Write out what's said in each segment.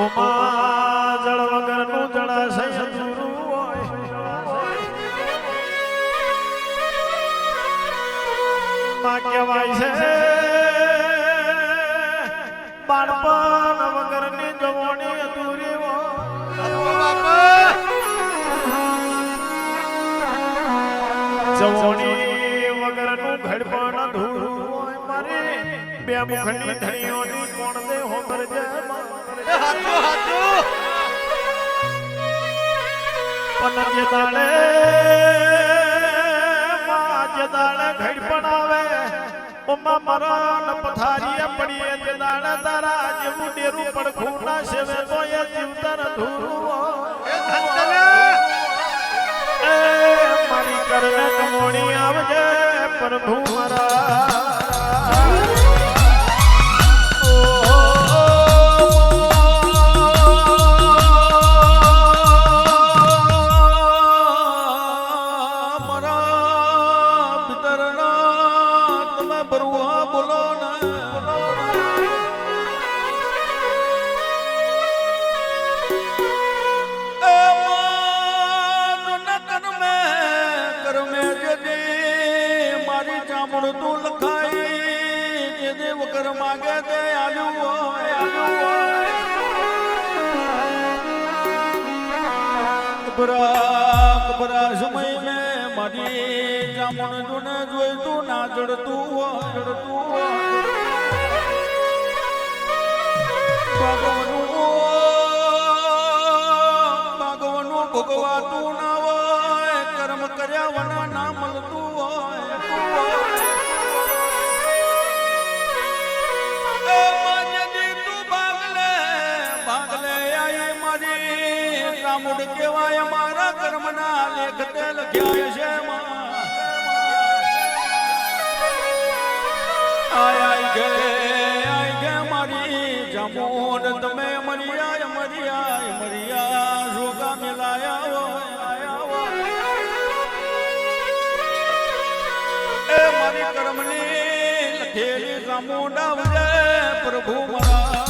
ઓમાં જળ વગરનું જળાશય અધૂરું હોય. માં કહેવાય છે. બાળપણ વગરની જવણી અધૂરી હોય. જવણી વગરનું ઘડપણ અધૂરું મારે બે કોણ દે હોમર જય પણ જે દાડે જે દાડે ઘડપણ આવે ઓમાં મરણ પથારીએ પડીએ જે દાડે તારા જેવું ડેરું પડખું ના સેવે તો એ જીવતર અધૂરું હોય. એ મારી કરને કમોણી આવજે પ્રભુ મારા જોને જોઈતું ના જડતું ભગવનું મારી રામુડ કેવાય મારા કર્મના લેખ તે લખ્યા છે આય ગે આય ગે મારી જામોન તમે મરિયા મરિયા મરિયા જોગા મિલાયા એ મારી કર્મની લખેલી વજે પ્રભુ મારા.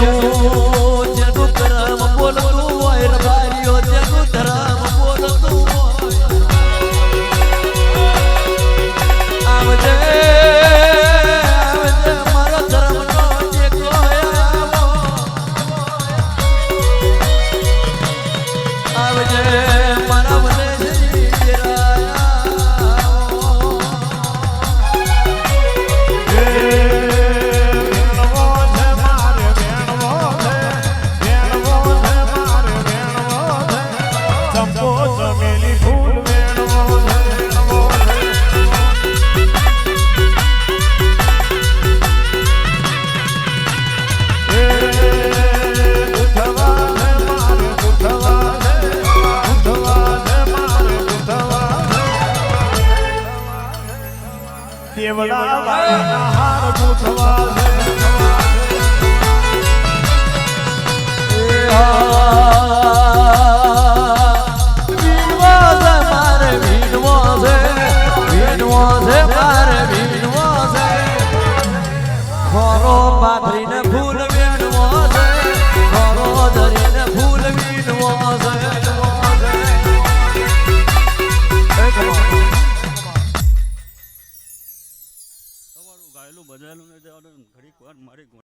જેનું વાળાના હાર ગૂંથવા marico, ah, marico.